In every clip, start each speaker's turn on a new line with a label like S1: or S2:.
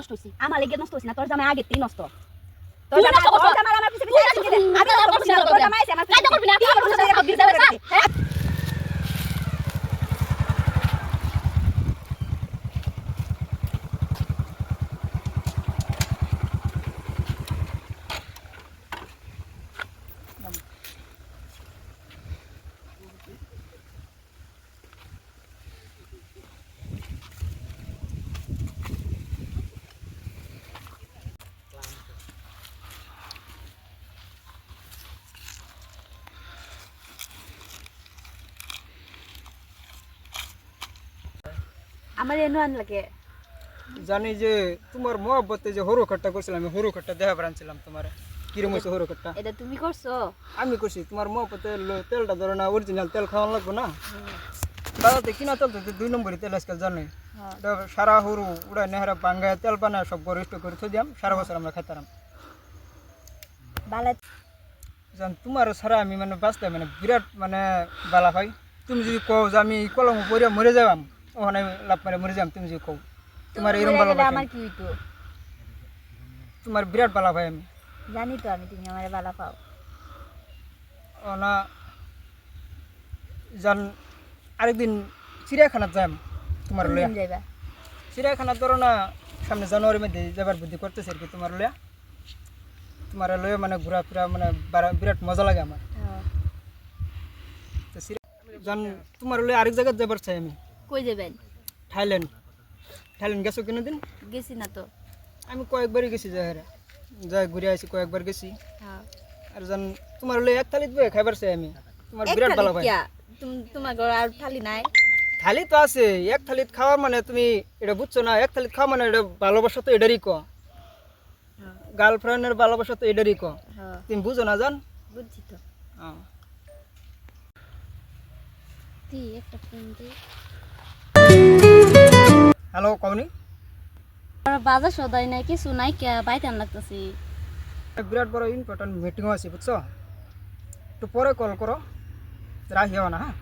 S1: নষ্ট হইছি
S2: আমার লেগে নষ্ট হইছে না তোর জামাই আগে তেই নষ্ট তোর
S1: তুই
S2: জামাই
S1: নষ্ট করছ।
S2: তোর জামাই আমার পিছে পিছে আছে কিনা? আমি নষ্ট করছি না, তোর জামাই আছে আমার পিছে
S1: কাইদা করবি না,
S2: পিছে।
S1: কাইদা করবি না,
S2: তিন বছর ধরে
S1: কাইদা
S2: বিয়ে
S1: করবি না।
S2: করেছে। আমার এনো আন লাগে।
S3: জানি যে তোমার মহব্বতে যে হরু খাট্টা করছিলাম আমি হরু খাট্টা দেখা বানাচ্ছিলাম তোমার। কিরম হয়েছে হরু খাট্টা?
S2: এটা তুমি করছ?
S3: আমি করছি তোমার মহব্বতে তেলটা ধরো না অরিজিনাল তেল খাওয়ান লাগবো না? দাদাতে কিনা তেল তো দুই নম্বরই তেল আজকাল জানি এটা সারা হরু উড়াই নেহারা বাঙ্গায় তেল বানায় সব গরিষ্ঠ করে থই সারা বছর আমরা খাইতাম
S2: বালা
S3: জান তোমার সারা আমি মানে বাঁচতে মানে বিরাট মানে বালা পাই তুমি যদি কও যে আমি কলম পড়িয়া মরে যাবাম ওখানে লাভ মারে মরে যাম তুমি যদি কও। তোমার এরম ভালো
S2: আমার কি হইতো?
S3: তোমার বিরাট বালা পাই আমি।
S2: জানি তো আমি তুমি আমার বালা পাও।
S3: ও না জান আরেকদিন চিড়িয়াখানাত যাম তোমার লয়া। চিড়িয়াখানা ধরো না সামনে জানুয়ারির মধ্যে যাবার বুদ্ধি করতেছে আর কি তোমার লয়া। তোমার লয়ে মানে ঘোরাফেরা মানে বিরাট মজা লাগে আমার। জান তোমার লয়ে আরেক জায়গায় যাবার চাই আমি।
S2: কই যাবেন?
S3: থাইল্যান্ড। থাইল্যান্ড গেছো কিনো দিন
S2: গেছি না তো।
S3: আমি কয়েকবারই গেছি জাহেরা। যাই ঘুরে আসি কয়েকবার গেছি।
S2: হ্যাঁ।
S3: আর জান তোমার লয়ে এক থালিত বয়ে খাইবার চাই আমি। তোমার বিরাট ভালো পাই
S2: তোমার ঘর আর থালি নাই?
S3: থালি তো আছে এক থালিত খাওয়া মানে তুমি এটা বুঝছ না এক থালিত খাওয়া মানে এটা ভালোবাসা তো এটারই ক। গার্লফ্রেন্ডের ভালোবাসা তো এটারই ক।
S2: হ্যাঁ।
S3: তুমি বুঝো না জান?
S2: বুঝছি তো।
S1: একটা ফোন দে।
S3: হ্যালো
S1: আর বাজার সদাই নাই কিছু নাই কে বাইতান লাগতেছি।
S3: বিরাট বড় ইম্পর্টেন্ট মিটিংও আছে বুঝছ? একটু পরে কল করো রাখিও না হ্যাঁ?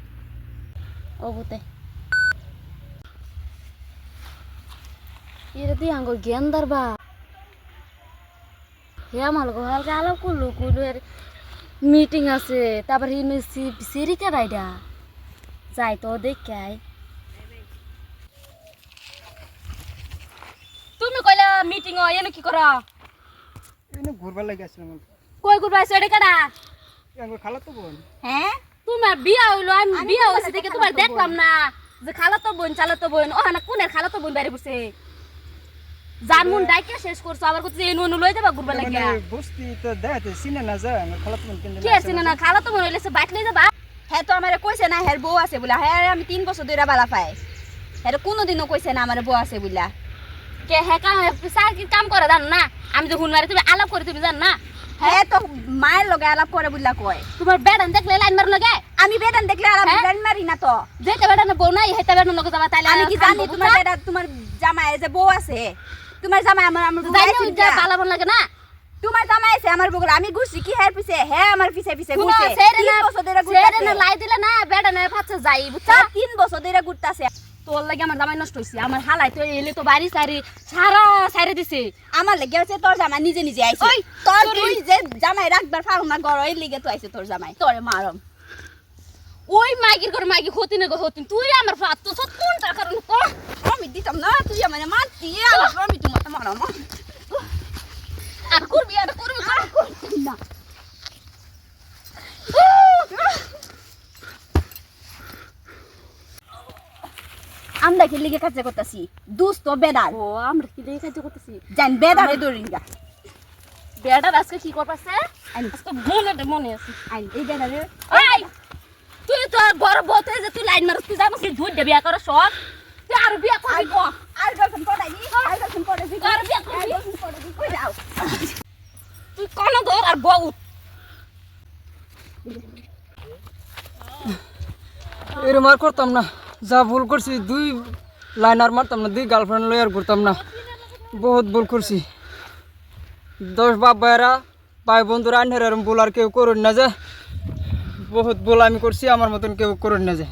S1: ও বুতে এর দি আঙ্গ জ্ঞান দরবা হে আমার গো হালকা আলাপ করল করল এর মিটিং আছে তারপর হিন সিরিকা রাইডা। যাই তো দেখাই তুমি কইলা মিটিং ও এনে কি করা?
S3: এনে ঘুরবার লাগে আসলাম
S1: কই এটা
S3: আমার খালা তো বোন।
S2: হ্যাঁ
S1: তোমার বিয়া হইল আমি বিয়া হইছে দেখে তোমার দেখলাম না যে খালা তো বোন চালা তো বোন। ও না কোনের খালা তো বোন বাইরে বসে জান মুন ডাইকে শেষ করছ আবার কত এনু এনু লই যাবা ঘুরবা লাগে
S3: মানে বস্তি তো দেখাতে সিনে না যায় আমার খালা তো বোন কেন
S1: কি আছে না? খালা তো বোন হইলে সে বাইক লই যাবা।
S2: হ্যাঁ তো আমার কইছে না হ্যাঁ বউ আছে বলে। হ্যাঁ আমি তিন বছর ধরে বালা পাই। হ্যাঁ কোনোদিনও কইছে না আমার বউ আছে বলে।
S1: কে হে কাম সার কি কাম করে জান না? আমি যে হুন মারি তুমি আলাপ করে তুমি জান না?
S2: হ্যাঁ তো মায়ের লগে আলাপ করে বুঝলা কয়।
S1: তোমার বেড়ান দেখলে লাইন মার লাগে?
S2: আমি বেদান দেখলে আলাপ
S1: হ্যাঁ?
S2: বেদান মারি না তো।
S1: যেতে বেড়ান বউ নাই হেতে বেড়ান লগে যাবা তাইলে
S2: আমি কি জানি তোমার বেটা তোমার জামাই যে বউ আছে। তোমার জামাই আমার আমার বউ
S1: জানি
S2: আছে
S1: ওই
S2: কিনা?
S1: বালা বোন লাগে না?
S2: তোমার জামাই আছে আমার বউগুলো আমি ঘুরছি কি হ্যাঁ পিছে? হ্যাঁ আমার পিছে পিছে
S1: শুনো
S2: ঘুরছে
S1: সেরে
S2: তিন
S1: না
S2: বছর ধরে
S1: সেরে না
S2: ঘুরতাছে
S1: লাই দিলে না বেড়ানে ফাচ্ছে যাই বুঝছা
S2: তা তিন বছর ধরে ঘুরতাছে
S1: তোর লাগে আমার জামাই নষ্ট হয়েছে আমার হালাই তো এলে তো বাড়ি সারি সারা সারি দিছে।
S2: আমার লেগে হচ্ছে তোর জামাই নিজে নিজে আইছে।
S1: ওই,
S2: তোর তুই যে জামাই রাখবার পারো না গড় এই লিগে তো আইছে তোর জামাই। তোর মারম।
S1: ওই মাগির করে মাগি হতি না গো হতি তুই আমার ফাত তো সত টাকার
S2: আমি দিতাম না তুই আমার মারতি আর আমি তোমার মারম
S1: আর করবি আর করবি কর।
S2: না আমরা কি লিগে কাজ করতেছি? দুস্ত বেদার।
S1: ও আমরা কি দেখে কাজ করতেছি?
S2: জান বেদারে দৌড়িঙ্গা
S1: বেটার আজকে কি করতেছে? আজকে মনে মনে আছে।
S2: আইন এই বেদারে
S1: এই তুই তো বড় বতে যে তুই লাইন মারছ তুই জানিস কি ধুই দে বিয়া করে সব তুই আর বিয়া করবি ক?
S2: আর গার্লফ্রেন্ড পড়াইনি আর গার্লফ্রেন্ড পড়াইছি
S1: আর বিয়া করবি?
S2: কই যাও।
S1: তুই কোন ধর আর বউ
S3: এরম আর করতাম না। যা ভুল করছি, দুই লাইনার মারতাম না, দুই গার্লফ্রেন্ড লই করতাম না। বহুত ভুল করছি। দশ বাপ ভাইয়েরা, ভাই বন্ধুরা এরম ভুল আর কেউ করুন না যে। বহুত ভুল আমি করছি, আমার মতন কেউ করুন না যে।